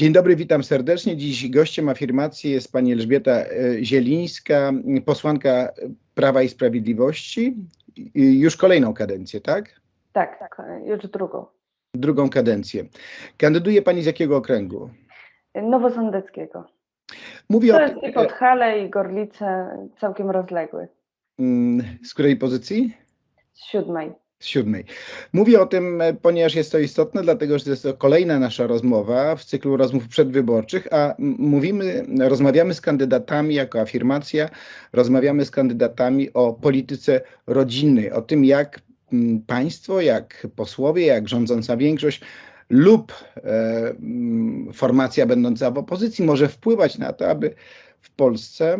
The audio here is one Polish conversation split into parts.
Dzień dobry, witam serdecznie. Dziś gościem afirmacji jest pani Elżbieta e, Zielińska, posłanka Prawa i Sprawiedliwości. Już kolejną kadencję, tak? Tak, tak, już drugą. Drugą kadencję. Kandyduje pani z jakiego okręgu? Nowosądeckiego. Mówię To o jest tym, i Podhale, i Gorlice, całkiem rozległy. mm, z której pozycji? Z siódmej. Siódmej. Mówię o tym, e, ponieważ jest to istotne, dlatego że jest to kolejna nasza rozmowa w cyklu rozmów przedwyborczych, a mówimy, rozmawiamy z kandydatami jako afirmacja, rozmawiamy z kandydatami o polityce rodzinnej, o tym, jak państwo, jak posłowie, jak rządząca większość lub e, formacja będąca w opozycji może wpływać na to, aby w Polsce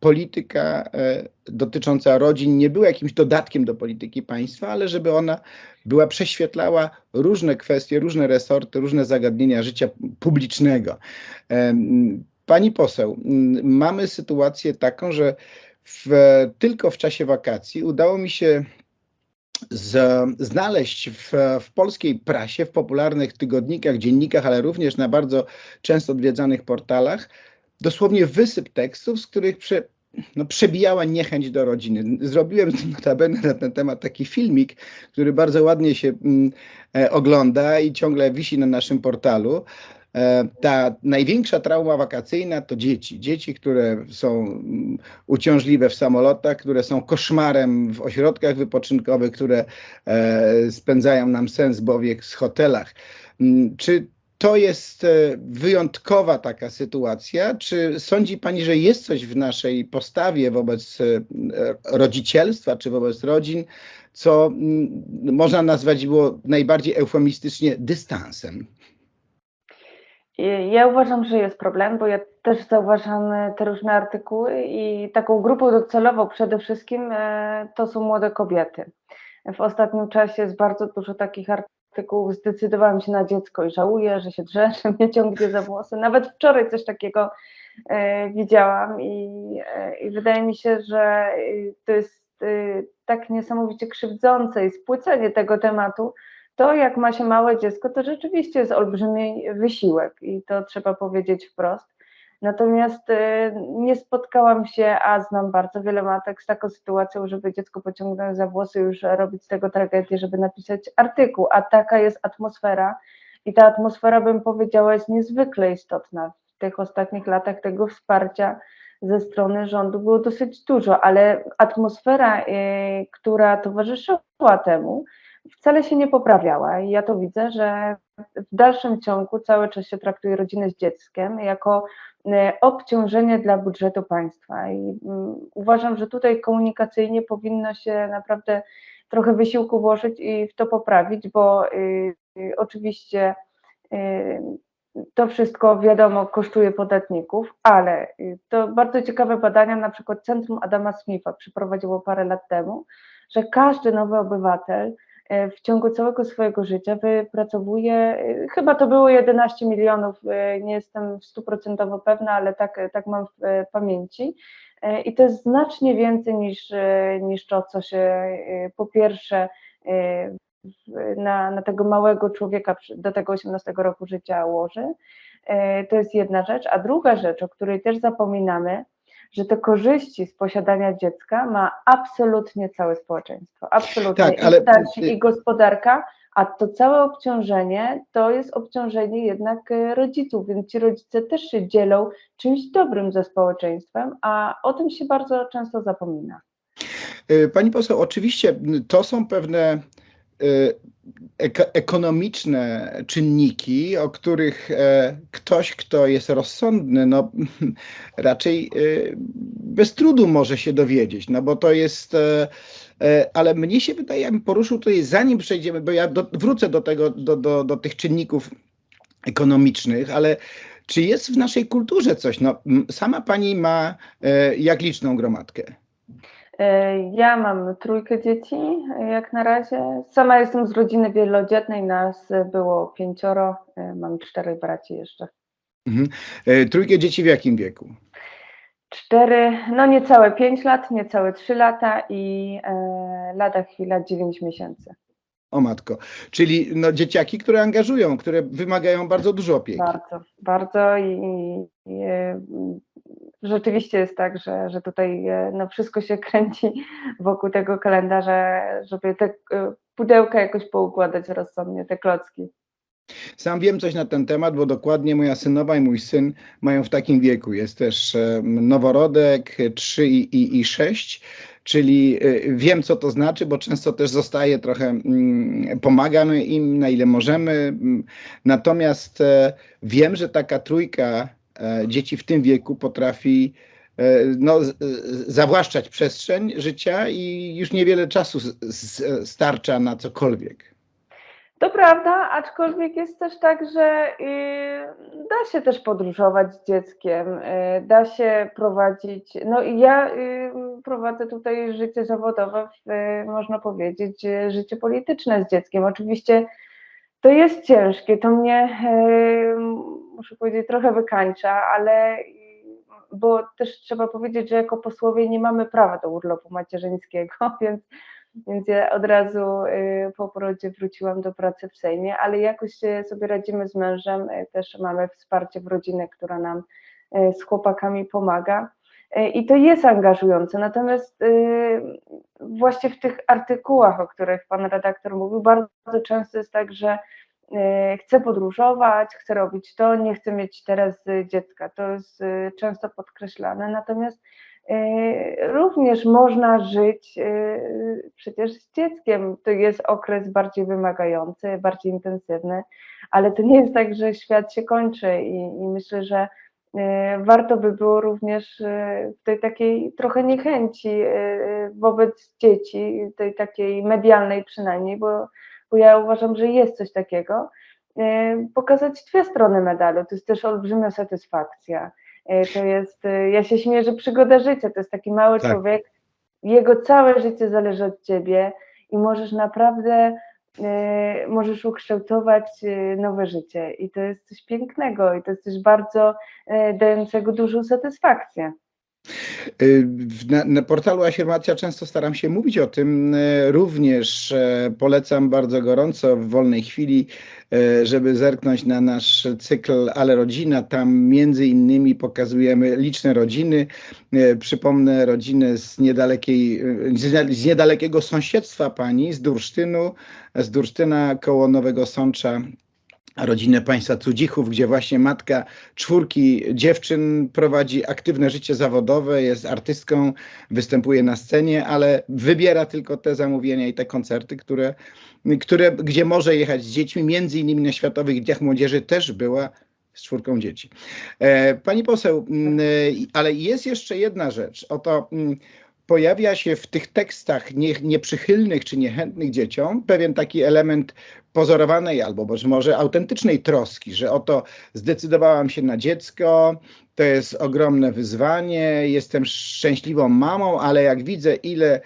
polityka e, dotycząca rodzin nie była jakimś dodatkiem do polityki państwa, ale żeby ona była prześwietlała różne kwestie, różne resorty, różne zagadnienia życia publicznego. Em, Pani poseł, mamy sytuację taką, że w, tylko w czasie wakacji udało mi się z, znaleźć w, w polskiej prasie, w popularnych tygodnikach, dziennikach, ale również na bardzo często odwiedzanych portalach, dosłownie wysyp tekstów, z których prze, no, przebijała niechęć do rodziny. Zrobiłem notabene na ten temat taki filmik, który bardzo ładnie się mm, e, ogląda i ciągle wisi na naszym portalu. E, Ta największa trauma wakacyjna to dzieci. Dzieci, które są mm, uciążliwe w samolotach, które są koszmarem w ośrodkach wypoczynkowych, które e, spędzają nam sens powiek w hotelach. Mm, Czy to jest e, wyjątkowa taka sytuacja? Czy sądzi Pani, że jest coś w naszej postawie wobec e, rodzicielstwa czy wobec rodzin, co mm, można nazwać było najbardziej eufemistycznie dystansem? Ja uważam, że jest problem, bo ja też zauważam e, te różne artykuły i taką grupą docelową przede wszystkim to są młode kobiety. W ostatnim czasie jest bardzo dużo takich artykułów, zdecydowałam się na dziecko i żałuję, że się drze, że mnie ciągnie za włosy. Nawet wczoraj coś takiego e, widziałam i, i wydaje mi się, że e, to jest tak niesamowicie krzywdzące i spłycenie tego tematu, to jak ma się małe dziecko, to rzeczywiście jest olbrzymi wysiłek i to trzeba powiedzieć wprost. Natomiast e, nie spotkałam się, a znam bardzo wiele matek z taką sytuacją, żeby dziecko pociągnąć za włosy, już robić z tego tragedię, żeby napisać artykuł, a taka jest atmosfera i ta atmosfera, bym powiedziała, jest niezwykle istotna. W tych ostatnich latach tego wsparcia ze strony rządu było dosyć dużo, ale atmosfera, e, która towarzyszyła temu, wcale się nie poprawiała i ja to widzę, że w dalszym ciągu cały czas się traktuje rodzinę z dzieckiem jako e, obciążenie dla budżetu państwa. I mm, uważam, że tutaj komunikacyjnie powinno się naprawdę trochę wysiłku włożyć i w to poprawić, bo y, y, oczywiście y, to wszystko wiadomo kosztuje podatników, ale to bardzo ciekawe badania, na przykład Centrum Adama Smitha przeprowadziło parę lat temu, że każdy nowy obywatel w ciągu całego swojego życia wypracowuje, e, chyba to było 11 milionów, e, nie jestem stuprocentowo pewna, ale tak, tak mam w e, pamięci. E, I to jest znacznie więcej niż, e, niż to, co się e, po pierwsze e, na, na tego małego człowieka do tego 18 roku życia łoży. E, To jest jedna rzecz. A druga rzecz, o której też zapominamy, że te korzyści z posiadania dziecka ma absolutnie całe społeczeństwo. Absolutnie. Tak, I ale- starsi, i gospodarka, a to całe obciążenie to jest obciążenie jednak e, rodziców, więc ci rodzice też się dzielą czymś dobrym ze społeczeństwem, a o tym się bardzo często zapomina. Y, Pani poseł, oczywiście to są pewne ekonomiczne czynniki, o których e, ktoś, kto jest rozsądny, no raczej y, bez trudu może się dowiedzieć, no bo to jest, e, e, ale mnie się wydaje, ja bym poruszył tutaj, zanim przejdziemy, bo ja do, wrócę do tego, do, do, do tych czynników ekonomicznych, ale czy jest w naszej kulturze coś? No, sama pani ma jak liczną gromadkę? E, Ja mam trójkę dzieci, jak na razie. Sama jestem z rodziny wielodzietnej, nas było pięcioro, e, mam czterech braci jeszcze. Mhm. E, Trójkę dzieci w jakim wieku? Cztery, no niecałe pięć lat, niecałe trzy lata i e, lada chwila dziewięć miesięcy. O matko. Czyli no, dzieciaki, które angażują, które wymagają bardzo dużo opieki. Bardzo, bardzo i, i rzeczywiście jest tak, że, że tutaj e, no, wszystko się kręci wokół tego kalendarza, żeby te e, pudełka jakoś poukładać rozsądnie, te klocki. Sam wiem coś na ten temat, bo dokładnie moja synowa i mój syn mają w takim wieku. Jest też e, noworodek 3 i, i, i 6, czyli wiem, co to znaczy, bo często też zostaje trochę, mm, pomagamy im na ile możemy. Natomiast wiem, że taka trójka dzieci w tym wieku potrafi e, no, z- zawłaszczać przestrzeń życia i już niewiele czasu starcza na cokolwiek. To prawda, aczkolwiek jest też tak, że y, da się też podróżować z dzieckiem, y, da się prowadzić. No i ja y, prowadzę tutaj życie zawodowe, można powiedzieć, życie polityczne z dzieckiem. Oczywiście to jest ciężkie, to mnie, muszę powiedzieć, trochę wykańcza, ale bo też trzeba powiedzieć, że jako posłowie nie mamy prawa do urlopu macierzyńskiego, więc więc ja od razu y, po porodzie wróciłam do pracy w Sejmie, ale jakoś y, sobie radzimy z mężem. y, Też mamy wsparcie w rodzinie, która nam z chłopakami pomaga. I to jest angażujące. Natomiast właśnie w tych artykułach, o których pan redaktor mówił, bardzo często jest tak, że chcę podróżować, chcę robić to, nie chcę mieć teraz y, dziecka. To jest y, często podkreślane. Natomiast y, również można żyć y, przecież z dzieckiem. To jest okres bardziej wymagający, bardziej intensywny, ale to nie jest tak, że świat się kończy i, i myślę, że y, warto by było również y, w tej takiej trochę niechęci y, wobec dzieci, tej takiej medialnej przynajmniej, bo, bo ja uważam, że jest coś takiego, y, pokazać dwie strony medalu. To jest też olbrzymia satysfakcja. Y, To jest, y, ja się śmieję, że przygoda życia to jest taki mały Tak. człowiek, jego całe życie zależy od ciebie i możesz naprawdę, możesz ukształtować nowe życie i to jest coś pięknego i to jest coś bardzo dającego dużą satysfakcję. Y, Na, na portalu Afirmacja często staram się mówić o tym. y, Również e, polecam bardzo gorąco w wolnej chwili, e, żeby zerknąć na nasz cykl Ale Rodzina. Tam między innymi pokazujemy liczne rodziny. E, Przypomnę rodzinę z, niedalekiej, z nie- z niedalekiego sąsiedztwa pani, z Dursztynu, z Dursztyna koło Nowego Sącza rodzinę państwa Cudzichów, gdzie właśnie matka czwórki dziewczyn prowadzi aktywne życie zawodowe, jest artystką, występuje na scenie, ale wybiera tylko te zamówienia i te koncerty, które, które, gdzie może jechać z dziećmi, między innymi na Światowych Dniach Młodzieży też była z czwórką dzieci. E, Pani poseł, mm, e, ale jest jeszcze jedna rzecz. Oto mm, pojawia się w tych tekstach nie, nieprzychylnych czy niechętnych dzieciom pewien taki element pozorowanej albo być może autentycznej troski, że oto zdecydowałam się na dziecko, to jest ogromne wyzwanie, jestem szczęśliwą mamą, ale jak widzę, ile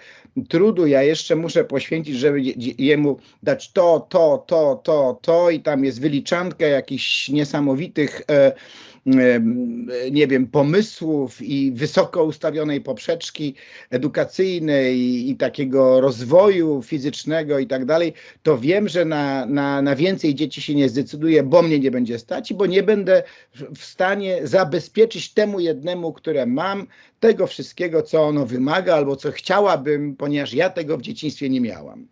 trudu ja jeszcze muszę poświęcić, żeby jemu dać to, to, to, to, to i tam jest wyliczanka jakichś niesamowitych e, nie wiem, pomysłów i wysoko ustawionej poprzeczki edukacyjnej i takiego rozwoju fizycznego i tak dalej, to wiem, że na, na, na więcej dzieci się nie zdecyduję, bo mnie nie będzie stać i bo nie będę w- stanie zabezpieczyć temu jednemu, które mam, tego wszystkiego, co ono wymaga albo co chciałabym, ponieważ ja tego w dzieciństwie nie miałam.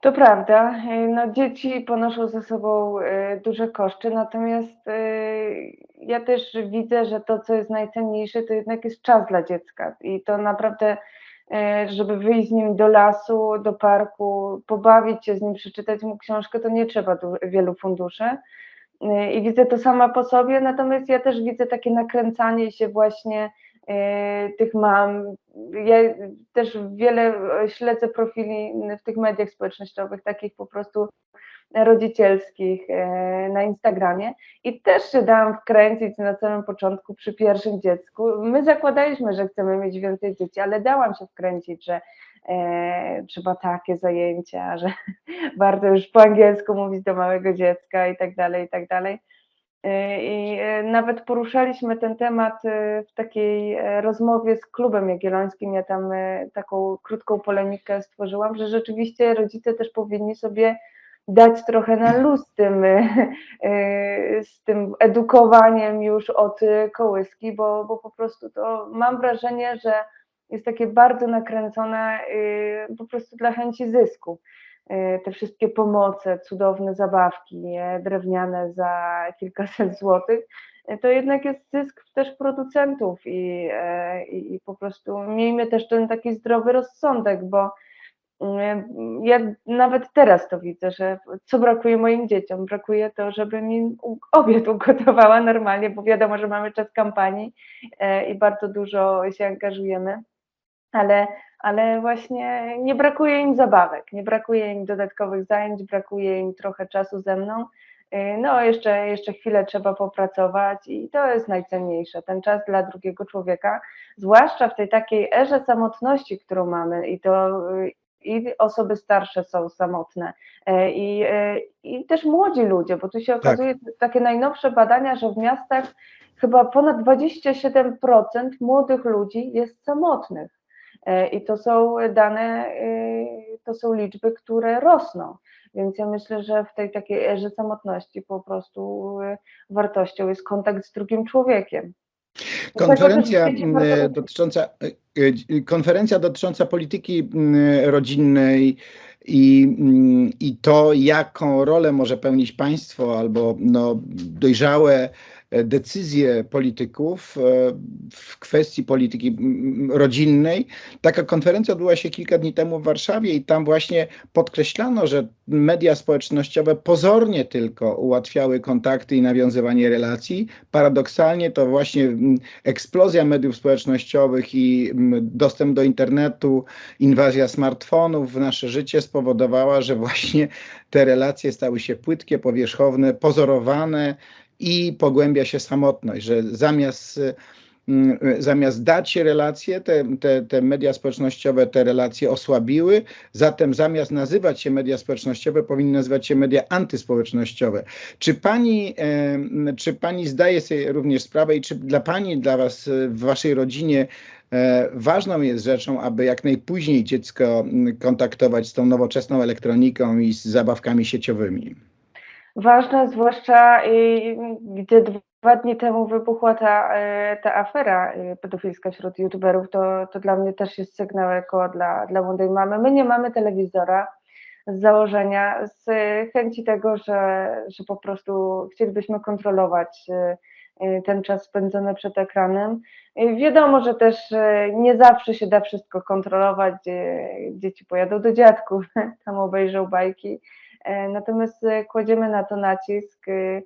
To prawda, y, no dzieci ponoszą ze sobą y, duże koszty, natomiast y, ja też widzę, że to, co jest najcenniejsze, to jednak jest czas dla dziecka i to naprawdę, żeby wyjść z nim do lasu, do parku, pobawić się z nim, przeczytać mu książkę, to nie trzeba wielu funduszy. I widzę to sama po sobie, natomiast ja też widzę takie nakręcanie się właśnie tych mam. Ja też wiele e, śledzę profili w tych mediach społecznościowych, takich po prostu rodzicielskich e, na Instagramie i też się dałam wkręcić na samym początku przy pierwszym dziecku. My zakładaliśmy, że chcemy mieć więcej dzieci, ale dałam się wkręcić, że e, trzeba takie zajęcia, że warto już po angielsku mówić do małego dziecka i tak dalej, i tak dalej. I nawet poruszaliśmy ten temat w takiej rozmowie z Klubem Jagiellońskim. Ja tam taką krótką polemikę stworzyłam, że rzeczywiście rodzice też powinni sobie dać trochę na luz z tym, z tym edukowaniem już od kołyski, bo, bo po prostu to mam wrażenie, że jest takie bardzo nakręcone po prostu dla chęci zysku. Te wszystkie pomoce, cudowne zabawki drewniane za kilkaset złotych, to jednak jest zysk też producentów i, i, i po prostu miejmy też ten taki zdrowy rozsądek, bo ja nawet teraz to widzę, że co brakuje moim dzieciom? Brakuje to, żebym im obiad ugotowała normalnie, bo wiadomo, że mamy czas kampanii i bardzo dużo się angażujemy, ale, ale właśnie nie brakuje im zabawek, nie brakuje im dodatkowych zajęć, brakuje im trochę czasu ze mną. No, jeszcze, jeszcze chwilę trzeba popracować i to jest najcenniejsze, ten czas dla drugiego człowieka, zwłaszcza w tej takiej erze samotności, którą mamy i to i osoby starsze są samotne i, i też młodzi ludzie, bo tu się okazuje tak. takie najnowsze badania, że w miastach chyba ponad 27% młodych ludzi jest samotnych. I to są dane, to są liczby, które rosną. Więc ja myślę, że w tej takiej erze samotności po prostu wartością jest kontakt z drugim człowiekiem. Konferencja dotycząca, konferencja dotycząca polityki rodzinnej i, i to, jaką rolę może pełnić państwo albo no, dojrzałe decyzje polityków e, w kwestii polityki rodzinnej. Taka konferencja odbyła się kilka dni temu w Warszawie i tam właśnie podkreślano, że media społecznościowe pozornie tylko ułatwiały kontakty i nawiązywanie relacji. Paradoksalnie to właśnie eksplozja mediów społecznościowych i dostęp do internetu, inwazja smartfonów w nasze życie spowodowała, że właśnie te relacje stały się płytkie, powierzchowne, pozorowane i pogłębia się samotność, że zamiast mm, zamiast dać relacje, te, te, te media społecznościowe te relacje osłabiły, zatem zamiast nazywać się media społecznościowe, powinny nazywać się media antyspołecznościowe. Czy pani, czy pani zdaje sobie również sprawę i czy dla pani, dla was w waszej rodzinie e, ważną jest rzeczą, aby jak najpóźniej dziecko kontaktować z tą nowoczesną elektroniką i z zabawkami sieciowymi? Ważne, zwłaszcza gdy dwa dni temu wybuchła ta, e, ta afera e, pedofilska wśród youtuberów, to, to dla mnie też jest sygnał jako dla, dla młodej mamy. My nie mamy telewizora z założenia, z chęci tego, że, że po prostu chcielibyśmy kontrolować ten czas spędzony przed ekranem. Wiadomo, że też nie zawsze się da wszystko kontrolować. Dzieci pojadą do dziadków, tam obejrzą bajki natomiast e, kładziemy na to nacisk, e,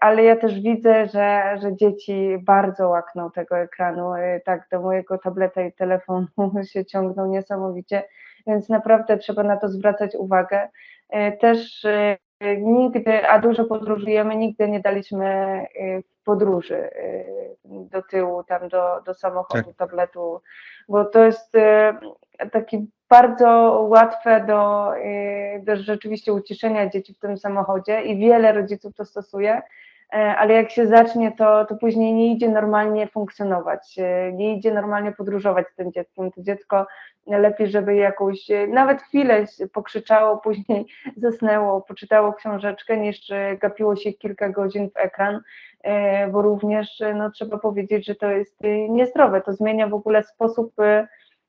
ale ja też widzę, że, że dzieci bardzo łakną tego ekranu, tak do mojego tableta i telefonu się ciągną niesamowicie, więc naprawdę trzeba na to zwracać uwagę. Też nigdy, a dużo podróżujemy, nigdy nie daliśmy w podróży do tyłu, tam do, do samochodu, tak. tabletu, bo to jest taki bardzo łatwe do, y, do rzeczywiście uciszenia dzieci w tym samochodzie i wiele rodziców to stosuje, ale jak się zacznie, to, to później nie idzie normalnie funkcjonować, e, nie idzie normalnie podróżować z tym dzieckiem. To dziecko lepiej, żeby jakąś, e, nawet chwilę pokrzyczało, później zasnęło, poczytało książeczkę, niż gapiło się kilka godzin w ekran, bo również no, trzeba powiedzieć, że to jest niezdrowe. To zmienia w ogóle sposób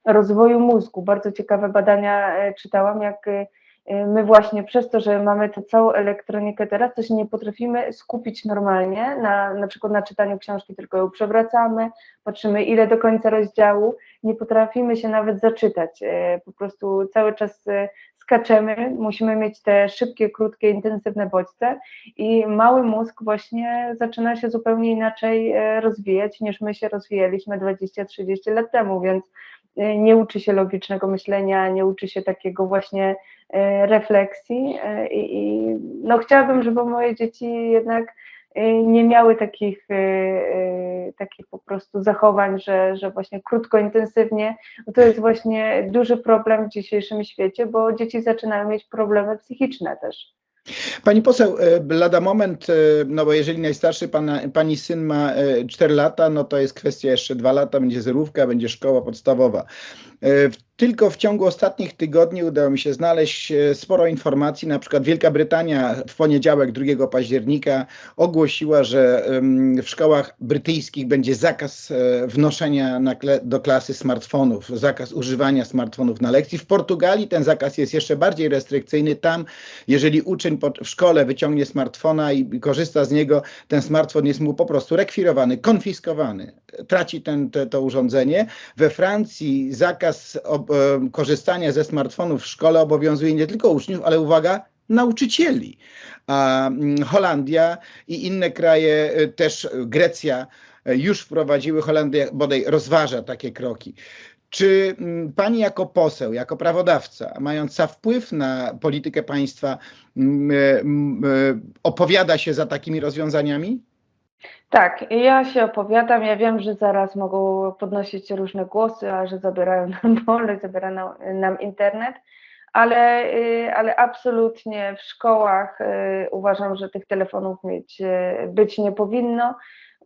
rozwoju mózgu. Bardzo ciekawe badania e, czytałam, jak e, my właśnie przez to, że mamy tę całą elektronikę teraz, to się nie potrafimy skupić normalnie, na, na przykład na czytaniu książki, tylko ją przewracamy, patrzymy ile do końca rozdziału, nie potrafimy się nawet zaczytać, e, po prostu cały czas skaczemy, musimy mieć te szybkie, krótkie, intensywne bodźce i mały mózg właśnie zaczyna się zupełnie inaczej rozwijać niż my się rozwijaliśmy 20-30 lat temu, więc nie uczy się logicznego myślenia, nie uczy się takiego właśnie e, refleksji e, i, i no chciałabym, żeby moje dzieci jednak nie miały takich, takich po prostu zachowań, że, że właśnie krótko, intensywnie, to jest właśnie duży problem w dzisiejszym świecie, bo dzieci zaczynają mieć problemy psychiczne też. Pani poseł, e, lada moment, e, no bo jeżeli najstarszy pana, pani syn ma 4 lata, no to jest kwestia jeszcze 2 lata, będzie zerówka, będzie szkoła podstawowa. E, tylko w ciągu ostatnich tygodni udało mi się znaleźć e, sporo informacji. Na przykład Wielka Brytania w poniedziałek 2 października ogłosiła, że w szkołach brytyjskich będzie zakaz e, wnoszenia do klasy smartfonów, zakaz używania smartfonów na lekcji. W Portugalii ten zakaz jest jeszcze bardziej restrykcyjny. Tam, jeżeli uczeń w szkole wyciągnie smartfona i korzysta z niego, ten smartfon jest mu po prostu rekwirowany, konfiskowany. Traci ten, te, to urządzenie. We Francji zakaz E, korzystania ze smartfonów w szkole obowiązuje nie tylko uczniów, ale uwaga, nauczycieli. A mm, Holandia i inne kraje, e, też Grecja e, już wprowadziły, Holandia bodaj rozważa takie kroki. Czy mm, pani jako poseł, jako prawodawca, mająca wpływ na politykę państwa, mm, opowiada się za takimi rozwiązaniami? Tak, ja się opowiadam. Ja wiem, że zaraz mogą podnosić różne głosy, a że zabierają nam wolność, zabierają nam, nam internet, ale, y, ale absolutnie w szkołach y, uważam, że tych telefonów mieć, y, być nie powinno.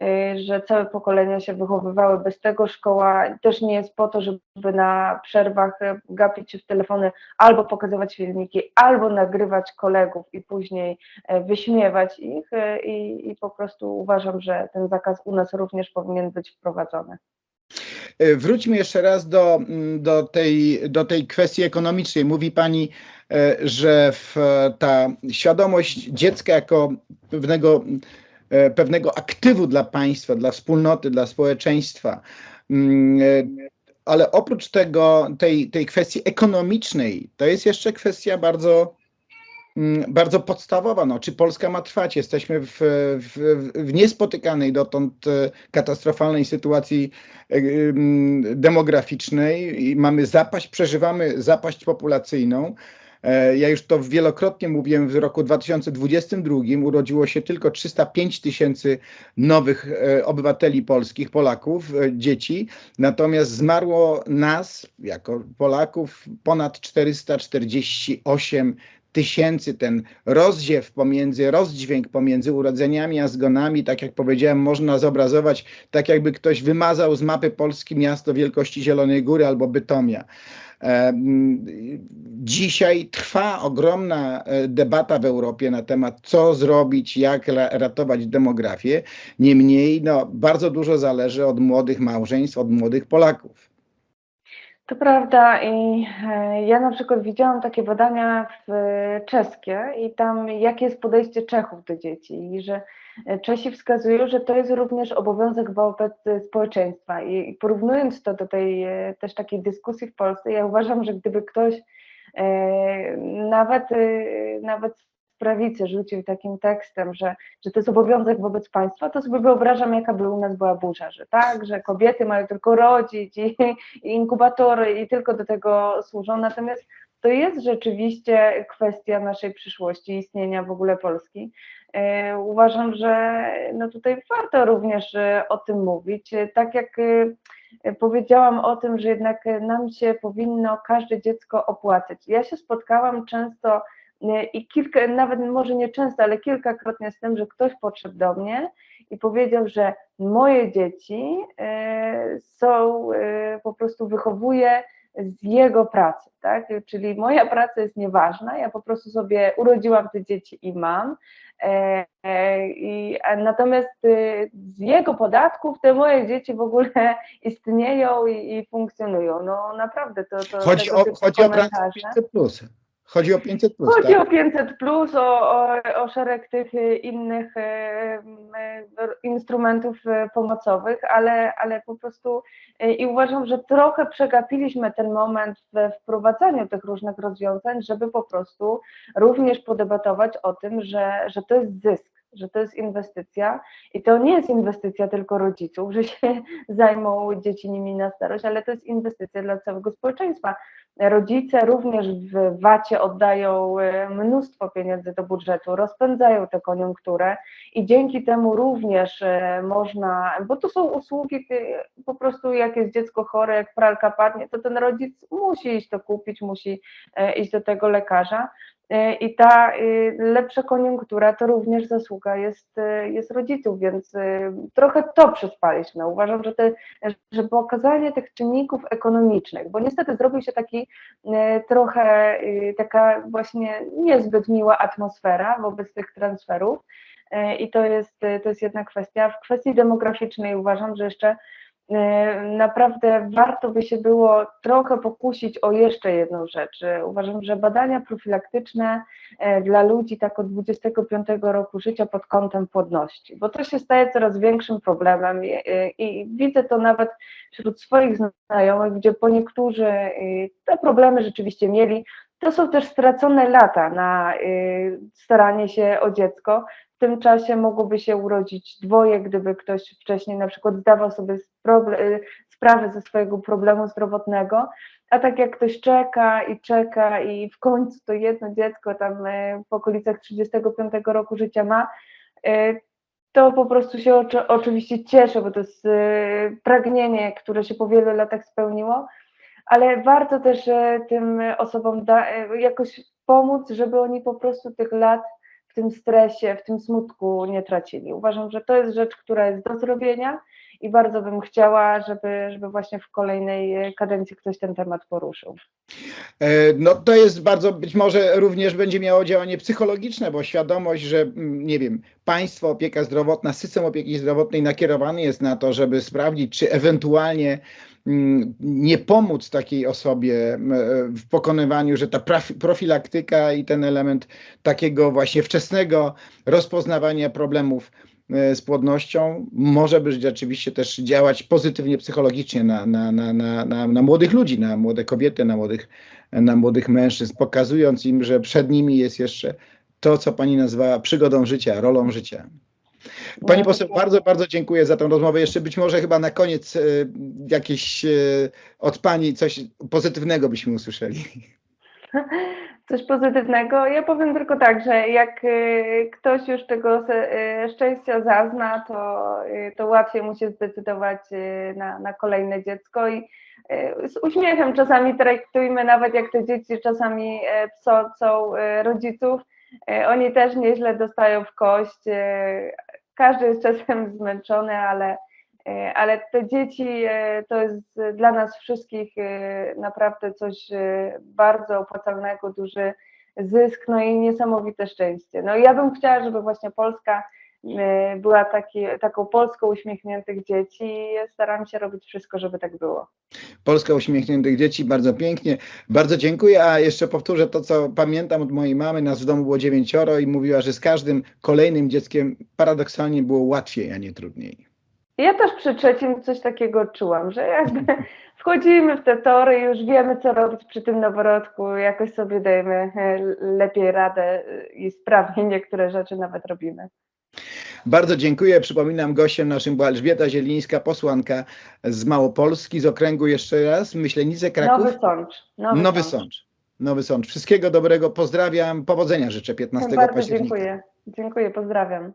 Y, że całe pokolenia się wychowywały bez tego. Szkoła też nie jest po to, żeby na przerwach y, gapić się w telefony albo pokazywać filmiki, albo nagrywać kolegów i później y, wyśmiewać ich i, i po prostu uważam, że ten zakaz u nas również powinien być wprowadzony. Wróćmy jeszcze raz do, mm, do, tej, do tej kwestii ekonomicznej. Mówi Pani, że ta świadomość dziecka jako pewnego pewnego aktywu dla państwa, dla wspólnoty, dla społeczeństwa. Mm, e, ale oprócz tego, tej, tej kwestii ekonomicznej, to jest jeszcze kwestia bardzo, mm, bardzo podstawowa. No, czy Polska ma trwać? Jesteśmy w, w, w niespotykanej dotąd e, katastrofalnej sytuacji mm, demograficznej i mamy zapaść, przeżywamy zapaść populacyjną. E, ja już to wielokrotnie mówiłem, w roku 2022 urodziło się tylko 305 tysięcy nowych e, obywateli polskich, Polaków, e, dzieci, natomiast zmarło nas, jako Polaków, ponad 448 tysięcy, ten rozdziew pomiędzy, rozdźwięk pomiędzy urodzeniami a zgonami, tak jak powiedziałem, można zobrazować tak jakby ktoś wymazał z mapy Polski miasto wielkości Zielonej Góry albo Bytomia. E, dzisiaj trwa ogromna e, debata w Europie na temat, co zrobić, jak ratować demografię. Niemniej no, bardzo dużo zależy od młodych małżeństw, od młodych Polaków. To prawda i e, ja na przykład widziałam takie badania w czeskie i tam jakie jest podejście Czechów do dzieci i że Czesi wskazują, że to jest również obowiązek wobec społeczeństwa. I porównując to do tej też takiej dyskusji w Polsce, ja uważam, że gdyby ktoś e, nawet, e, nawet z prawicy rzucił takim tekstem, że, że to jest obowiązek wobec państwa, to sobie wyobrażam, jaka by u nas była burza, że tak, że kobiety mają tylko rodzić i, i inkubatory i tylko do tego służą, natomiast to jest rzeczywiście kwestia naszej przyszłości, istnienia w ogóle Polski. E, uważam, że no tutaj warto również e, o tym mówić. E, tak jak powiedziałam o tym, że jednak nam się powinno każde dziecko opłacać. Ja się spotkałam często i kilka, nawet może nie często, ale kilkakrotnie z tym, że ktoś podszedł do mnie i powiedział, że moje dzieci są, po prostu wychowuje z jego pracy, tak? Czyli moja praca jest nieważna, ja po prostu sobie urodziłam te dzieci i mam. E, e, i, natomiast y, z jego podatków te moje dzieci w ogóle istnieją i, i funkcjonują. No naprawdę to. to chodzi o, chodzi o plus. Chodzi o 500 plus. Chodzi tak? o 500 plus, o, o, o szereg tych innych instrumentów y, pomocowych, ale, ale po prostu i uważam, że trochę przegapiliśmy ten moment we wprowadzaniu tych różnych rozwiązań, żeby po prostu również podebatować o tym, że, że to jest zysk że to jest inwestycja i to nie jest inwestycja tylko rodziców, że się zajmą dzieci nimi na starość, ale to jest inwestycja dla całego społeczeństwa. Rodzice również w VAT-ie oddają e, mnóstwo pieniędzy do budżetu, rozpędzają tę koniunkturę i dzięki temu również e, można, bo to są usługi, e, po prostu jak jest dziecko chore, jak pralka padnie, to ten rodzic musi iść to kupić, musi iść do tego lekarza E, I ta y, lepsza koniunktura to również zasługa jest, y, jest rodziców, więc y, trochę to przespaliśmy. Uważam, że, te, że pokazanie tych czynników ekonomicznych, bo niestety zrobił się taki e, trochę taka właśnie niezbyt miła atmosfera wobec tych transferów. E, I to jest, to jest jedna kwestia. W kwestii demograficznej uważam, że jeszcze E, naprawdę warto by się było trochę pokusić o jeszcze jedną rzecz. E, Uważam, że badania profilaktyczne e, dla ludzi tak od 25 roku życia pod kątem płodności, bo to się staje coraz większym problemem i, i widzę to nawet wśród swoich znajomych, gdzie po niektórzy te problemy rzeczywiście mieli. To są też stracone lata na staranie się o dziecko, w tym czasie mogłoby się urodzić dwoje, gdyby ktoś wcześniej na przykład zdawał sobie y, sprawę ze swojego problemu zdrowotnego, a tak jak ktoś czeka i czeka i w końcu to jedno dziecko tam y, w okolicach 35 roku życia ma, y, to po prostu się oczywiście cieszę, bo to jest pragnienie, które się po wielu latach spełniło, ale warto też tym osobom jakoś pomóc, żeby oni po prostu tych lat w tym stresie, w tym smutku nie tracili. Uważam, że to jest rzecz, która jest do zrobienia i bardzo bym chciała, żeby, żeby właśnie w kolejnej kadencji ktoś ten temat poruszył. E, no to jest bardzo, być może również będzie miało działanie psychologiczne, bo świadomość, że mm, nie wiem, państwo, opieka zdrowotna, system opieki zdrowotnej nakierowany jest na to, żeby sprawdzić, czy ewentualnie mm, nie pomóc takiej osobie w pokonywaniu, że ta profilaktyka i ten element takiego właśnie wczesnego rozpoznawania problemów E, z płodnością może być rzeczywiście też działać pozytywnie psychologicznie na, na, na, na, na, na młodych ludzi, na młode kobiety, na młodych, na młodych mężczyzn, pokazując im, że przed nimi jest jeszcze to, co pani nazwała przygodą życia, rolą życia. Pani poseł, bardzo, bardzo dziękuję za tę rozmowę. Jeszcze być może chyba na koniec e, jakieś e, od pani coś pozytywnego byśmy usłyszeli. coś pozytywnego. Ja powiem tylko tak, że jak y, ktoś już tego y, szczęścia zazna, to, y, to łatwiej mu się zdecydować na, na kolejne dziecko i z uśmiechem czasami traktujmy, nawet jak te dzieci czasami psocą rodziców, oni też nieźle dostają w kość. Każdy jest czasem zmęczony, ale E, ale te dzieci e, to jest dla nas wszystkich e, naprawdę coś bardzo opłacalnego, duży zysk, no i niesamowite szczęście. No ja bym chciała, żeby właśnie Polska była taki, taką Polską uśmiechniętych dzieci i staram się robić wszystko, żeby tak było. Polska uśmiechniętych dzieci, bardzo pięknie. Bardzo dziękuję, a jeszcze powtórzę to, co pamiętam od mojej mamy. Nas w domu było dziewięcioro i mówiła, że z każdym kolejnym dzieckiem paradoksalnie było łatwiej, a nie trudniej. Ja też przy trzecim coś takiego czułam, że jakby wchodzimy w te tory, już wiemy, co robić przy tym noworodku, jakoś sobie dajemy e, lepiej radę e, i sprawniej niektóre rzeczy nawet robimy. Bardzo dziękuję. Przypominam, gościem naszym była Elżbieta Zielińska, posłanka z Małopolski, z okręgu jeszcze raz, Myślenice, Kraków. Nowy Sącz. Nowy, Nowy Sącz. Sącz. Nowy Sącz. Wszystkiego dobrego, pozdrawiam, powodzenia życzę 15 Bardzo października. dziękuję. Dziękuję, pozdrawiam.